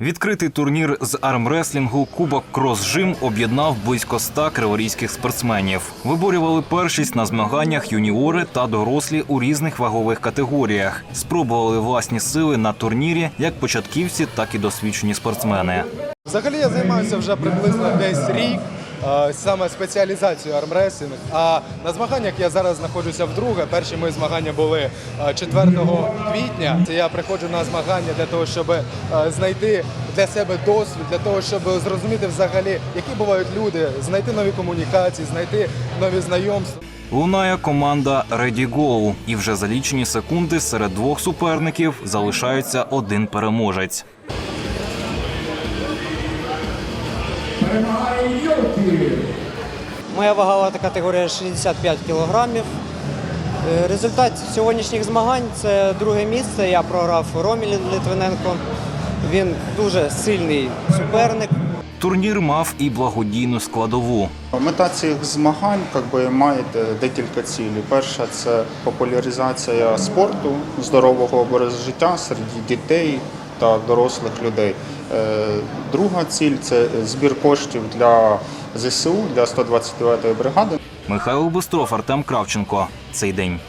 Відкритий турнір з армреслінгу Кубок Крос-Жим об'єднав близько ста криворізьких спортсменів. Виборювали першість на змаганнях юніори та дорослі у різних вагових категоріях. Спробували власні сили на турнірі як початківці, так і досвідчені спортсмени. Взагалі я займаюся вже приблизно десь рік. Саме спеціалізацією армресінг. А на змаганнях я зараз знаходжуся вдруге. Перші мої змагання були е, 4 квітня. Я приходжу на змагання для того, щоб е, знайти для себе досвід, для того, щоб зрозуміти взагалі, які бувають люди, знайти нові комунікації, знайти нові знайомства. Лунає команда Ready Go. І вже за лічені секунди серед двох суперників залишається один переможець. Моя вагова категорія 65 кілограмів. Е, Результат сьогоднішніх змагань це друге місце. Я програв Ромі Литвиненко. Він дуже сильний суперник. Турнір мав і благодійну складову. Мета цих змагань как би, має декілька цілей. Перша це популяризація спорту, здорового образу життя серед дітей та дорослих людей. Е, Друга ціль це збір коштів для ЗСУ, для 129-ї бригади. Михайло Бустров, Артем Кравченко. Цей день.